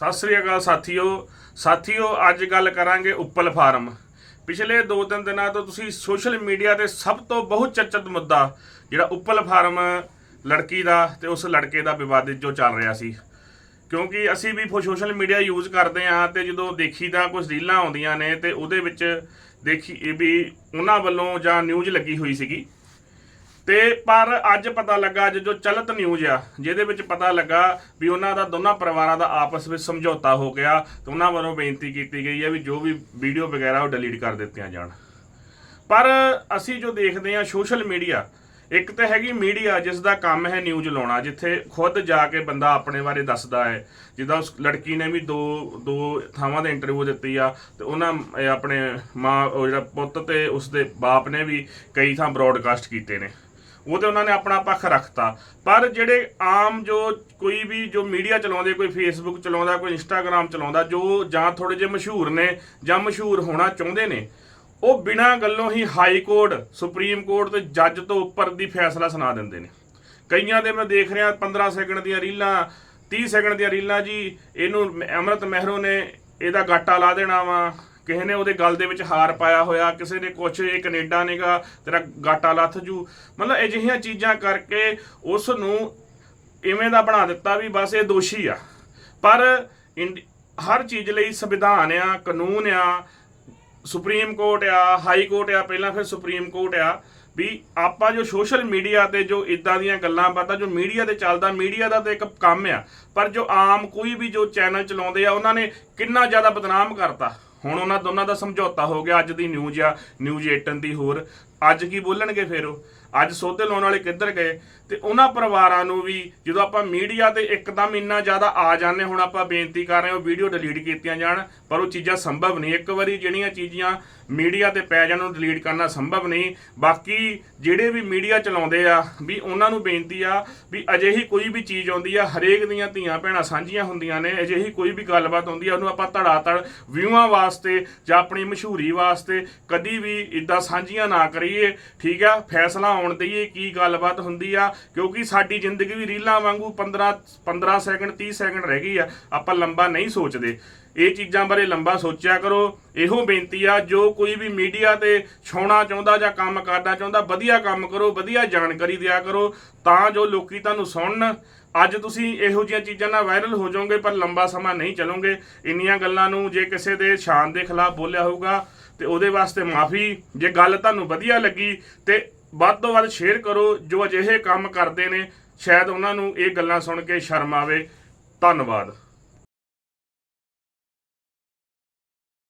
ਸਤਿ ਸ੍ਰੀ ਅਕਾਲ ਸਾਥੀਓ। ਸਾਥੀਓ, ਅੱਜ ਗੱਲ ਕਰਾਂਗੇ ਉੱਪਲ ਫਾਰਮ। ਪਿਛਲੇ 2-3 ਦਿਨਾਂ ਤੋਂ ਤੁਸੀਂ ਸੋਸ਼ਲ ਮੀਡੀਆ ਤੇ ਸਭ ਤੋਂ ਬਹੁਤ ਚਰਚਿਤ ਮੁੱਦਾ ਜਿਹੜਾ ਉੱਪਲ ਫਾਰਮ ਲੜਕੀ ਦਾ ਤੇ ਉਸ ਲੜਕੇ ਦਾ ਵਿਵਾਦਿਤ ਜੋ ਚੱਲ ਰਿਹਾ ਸੀ। ਕਿਉਂਕਿ ਅਸੀਂ ਵੀ ਸੋਸ਼ਲ ਮੀਡੀਆ ਯੂਜ਼ ਕਰਦੇ ਹਾਂ ਤੇ ਜਦੋਂ ਦੇਖੀਦਾ ਕੁਝ ਰੀਲਾਂ ਆਉਂਦੀਆਂ ਨੇ ਤੇ ਉਹਦੇ ਵਿੱਚ ਦੇਖੀ ਇਹ ਵੀ ਉਹਨਾਂ ਵੱਲੋਂ ਜਾਂ ਨਿਊਜ਼ ਲੱਗੀ ਹੋਈ ਸੀਗੀ। ਤੇ ਪਰ ਅੱਜ ਪਤਾ ਲੱਗਾ, ਅੱਜ ਜੋ ਚਲਤ ਨਿਊਜ਼ ਆ, ਜਿਹਦੇ ਵਿੱਚ ਪਤਾ ਲੱਗਾ ਵੀ ਉਹਨਾਂ ਦਾ ਦੋਨਾਂ ਪਰਿਵਾਰਾਂ ਦਾ ਆਪਸ ਵਿੱਚ ਸਮਝੌਤਾ ਹੋ ਗਿਆ ਤੇ ਉਹਨਾਂ ਵੱਲੋਂ ਬੇਨਤੀ ਕੀਤੀ ਗਈ ਹੈ ਵੀ ਜੋ ਵੀ ਵੀਡੀਓ ਵਗੈਰਾ ਉਹ ਡਿਲੀਟ ਕਰ ਦਿੱਤੀਆਂ ਜਾਣ। ਪਰ ਅਸੀਂ ਜੋ ਦੇਖਦੇ ਹਾਂ ਸੋਸ਼ਲ ਮੀਡੀਆ ਇੱਕ ਤਾਂ ਹੈਗੀ ਮੀਡੀਆ ਜਿਸ ਦਾ ਕੰਮ ਹੈ ਨਿਊਜ਼ ਲਾਉਣਾ, ਜਿੱਥੇ ਖੁਦ ਜਾ ਕੇ ਬੰਦਾ ਆਪਣੇ ਬਾਰੇ ਦੱਸਦਾ ਹੈ। ਜਿੱਦਾਂ ਉਸ ਲੜਕੀ ਨੇ ਵੀ ਦੋ ਦੋ ਥਾਵਾਂ ਤੇ ਇੰਟਰਵਿਊ ਦਿੱਤੀ ਆ ਤੇ ਉਹਨਾਂ ਆਪਣੇ ਮਾਂ, ਉਹ ਜਿਹੜਾ ਪੁੱਤ ਤੇ ਉਸਦੇ ਬਾਪ ਨੇ ਵੀ ਕਈ ਥਾਂ ਬ੍ਰੌਡਕਾਸਟ ਕੀਤੇ ਨੇ। ਉਹ ਤੇ ਉਹਨਾਂ ਨੇ ਆਪਣਾ ਪੱਖ ਰੱਖਤਾ। ਪਰ ਜਿਹੜੇ ਆਮ ਜੋ ਕੋਈ ਵੀ ਜੋ ਮੀਡੀਆ ਚਲਾਉਂਦੇ, ਕੋਈ ਫੇਸਬੁੱਕ ਚਲਾਉਂਦਾ, ਕੋਈ ਇੰਸਟਾਗ੍ਰam ਚਲਾਉਂਦਾ, ਜੋ ਜਾਂ ਥੋੜੇ ਜਿਹੇ ਮਸ਼ਹੂਰ ਨੇ ਜਾਂ ਮਸ਼ਹੂਰ ਹੋਣਾ ਚਾਹੁੰਦੇ ਨੇ, ਉਹ ਬਿਨਾਂ ਗੱਲੋਂ ਹੀ ਹਾਈ ਕੋਰਟ ਸੁਪਰੀਮ ਕੋਰਟ ਤੇ ਜੱਜ ਤੋਂ ਉੱਪਰ ਦੀ ਫੈਸਲਾ ਸੁਣਾ ਦਿੰਦੇ ਨੇ। ਕਈਆਂ ਦੇ ਮੈਂ ਦੇਖ ਰਿਹਾ 15 ਸੈਕਿੰਡ ਦੀਆਂ ਰੀਲਾਂ 30 ਸੈਕਿੰਡ ਦੀਆਂ ਰੀਲਾਂ ਜੀ, ਇਹਨੂੰ ਅਮਰਤ ਮਹਿਰੋ ਨੇ ਇਹਦਾ ਗਾਟਾ ਲਾ ਦੇਣਾ ਵਾ ਕਿਸੇ ਨੇ ਉਹਦੇ ਗਲ ਦੇ ਵਿੱਚ ਹਾਰ ਪਾਇਆ ਹੋਇਆ, ਕਿਸੇ ਨੇ ਕੁਛ, ਇਹ ਕੈਨੇਡਾ ਨੇਗਾ, ਤੇਰਾ ਗਾਟਾ ਲੱਥ ਜੂ। ਮਤਲਬ ਅਜਿਹੀਆਂ ਚੀਜ਼ਾਂ ਕਰਕੇ ਉਸ ਨੂੰ ਇਵੇਂ ਦਾ ਬਣਾ ਦਿੱਤਾ ਵੀ ਬਸ ਇਹ ਦੋਸ਼ੀ ਆ। ਪਰ ਇੰਡ- ਹਰ ਚੀਜ਼ ਲਈ ਸੰਵਿਧਾਨ ਆ, ਕਾਨੂੰਨ ਆ, ਸੁਪਰੀਮ ਕੋਰਟ ਆ, ਹਾਈ ਕੋਰਟ ਆ, ਪਹਿਲਾਂ ਫਿਰ ਸੁਪਰੀਮ ਕੋਰਟ ਆ, ਵੀ ਆਪਾਂ ਜੋ ਸੋਸ਼ਲ ਮੀਡੀਆ ਤੇ ਜੋ ਇਦਾਂ ਦੀਆਂ ਗੱਲਾਂ ਬਾਤਾਂ, ਜੋ ਮੀਡੀਆ ਤੇ ਚੱਲਦਾ, ਮੀਡੀਆ ਦਾ ਤਾਂ ਇੱਕ ਕੰਮ ਆ, ਪਰ ਜੋ ਆਮ ਕੋਈ ਵੀ ਜੋ ਚੈਨਲ ਚਲਾਉਂਦੇ ਆ, ਉਹਨਾਂ ਨੇ ਕਿੰਨਾ ਜ਼ਿਆਦਾ ਬਦਨਾਮ ਕਰਤਾ। ਹੁਣ ਉਹਨਾਂ ਦੋਨਾਂ ਦਾ ਸਮਝੌਤਾ ਹੋ ਗਿਆ, ਅੱਜ ਦੀ ਨਿਊਜ਼ ਆ ਨਿਊਜ਼ 18 ਦੀ ਹੋਰ। ਅੱਜ ਕੀ ਬੋਲਣਗੇ ਫਿਰ ਉਹ? ਅੱਜ ਸੋਧੇ ਲਾਉਣ ਵਾਲੇ ਕਿੱਧਰ ਗਏ? ਤੇ ਉਹਨਾਂ ਪਰਿਵਾਰਾਂ ਨੂੰ ਵੀ ਜਦੋਂ ਆਪਾਂ ਮੀਡੀਆ ਤੇ ਇੱਕਦਮ ਇੰਨਾ ਜ਼ਿਆਦਾ ਆ ਜਾਂਦੇ, ਹੁਣ ਆਪਾਂ ਬੇਨਤੀ ਕਰ ਰਹੇ ਹਾਂ ਉਹ ਵੀਡੀਓ ਡਿਲੀਟ ਕੀਤੀਆਂ ਜਾਣ, ਪਰ ਉਹ ਚੀਜ਼ਾਂ ਸੰਭਵ ਨਹੀਂ। ਇੱਕ ਵਾਰੀ ਜਿਹੜੀਆਂ ਚੀਜ਼ਾਂ ਮੀਡੀਆ ਤੇ ਪੈ ਜਾਣ, ਉਹ ਡਿਲੀਟ ਕਰਨਾ ਸੰਭਵ ਨਹੀਂ। ਬਾਕੀ ਜਿਹੜੇ ਵੀ ਮੀਡੀਆ ਚਲਾਉਂਦੇ ਆ, ਵੀ ਉਹਨਾਂ ਨੂੰ ਬੇਨਤੀ ਆ ਵੀ ਅਜਿਹੀ ਕੋਈ ਵੀ ਚੀਜ਼ ਆਉਂਦੀ ਆ, ਹਰੇਕ ਦੀਆਂ ਧੀਆਂ ਭੈਣਾਂ ਸਾਂਝੀਆਂ ਹੁੰਦੀਆਂ ਨੇ, ਅਜਿਹੀ ਕੋਈ ਵੀ ਗੱਲਬਾਤ ਆਉਂਦੀ ਆ, ਉਹਨੂੰ ਆਪਾਂ ਧੜਾ ਧੜ ਵਿਊਆਂ ਵਾਸਤੇ ਜਾਂ ਆਪਣੀ ਮਸ਼ਹੂਰੀ ਵਾਸਤੇ ਕਦੀ ਵੀ ਇਦਾਂ ਸਾਂਝੀਆਂ ਨਾ ਕਰੀਏ, ਠੀਕ ਆ? ਫੈਸਲਾ ਆਉਣ ਦਈਏ ਕੀ ਗੱਲਬਾਤ ਹੁੰਦੀ ਆ, ਕਿਉਂਕਿ ਸਾਡੀ ਜ਼ਿੰਦਗੀ ਵੀ ਰੀਲਾਂ ਵਾਂਗੂ 15 15 ਸੈਕਿੰਡ 30 ਸੈਕਿੰਡ ਰਹਿ ਗਈ ਆ, ਆਪਾਂ ਲੰਬਾ ਨਹੀਂ ਸੋਚਦੇ। ਇਹ ਚੀਜ਼ਾਂ ਬਾਰੇ ਲੰਬਾ ਸੋਚਿਆ ਕਰੋ। ਇਹੋ ਬੇਨਤੀ ਆ, ਜੋ ਕੋਈ ਵੀ ਮੀਡੀਆ ਤੇ ਛਾਉਣਾ ਚਾਹੁੰਦਾ ਜਾਂ ਕੰਮ ਕਰਨਾ ਚਾਹੁੰਦਾ, ਵਧੀਆ ਕੰਮ ਕਰੋ, ਵਧੀਆ ਜਾਣਕਾਰੀ ਦਿਆ ਕਰੋ, ਤਾਂ ਜੋ ਲੋਕੀ ਤੁਹਾਨੂੰ ਸੁਣਨ। ਅੱਜ ਤੁਸੀਂ ਇਹੋ ਜਿਹੀਆਂ ਚੀਜ਼ਾਂ ਨਾਲ ਵਾਇਰਲ ਹੋ ਜਾਓਗੇ, ਪਰ ਲੰਬਾ ਸਮਾਂ ਨਹੀਂ ਚੱਲੋਗੇ। ਇੰਨੀਆਂ ਗੱਲਾਂ ਨੂੰ ਜੇ ਕਿਸੇ ਦੇ ਸ਼ਾਨ ਦੇ ਖਿਲਾਫ ਬੋਲਿਆ ਹੋਊਗਾ, ਤੇ ਉਹਦੇ ਵਾਸਤੇ ਮਾਫੀ, ਜੇ ਗੱਲ ਤੁਹਾਨੂੰ ਵਧੀਆ ਲੱਗੀ, ਤੇ ਵੱਧ ਤੋਂ ਵੱਧ ਸ਼ੇਅਰ ਕਰੋ, ਜੋ ਅਜਿਹੇ ਕੰਮ ਕਰਦੇ ਨੇ, ਸ਼ਾਇਦ ਉਹਨਾਂ ਨੂੰ ਇਹ ਗੱਲਾਂ ਸੁਣ ਕੇ ਸ਼ਰਮ ਆਵੇ। ਧੰਨਵਾਦ।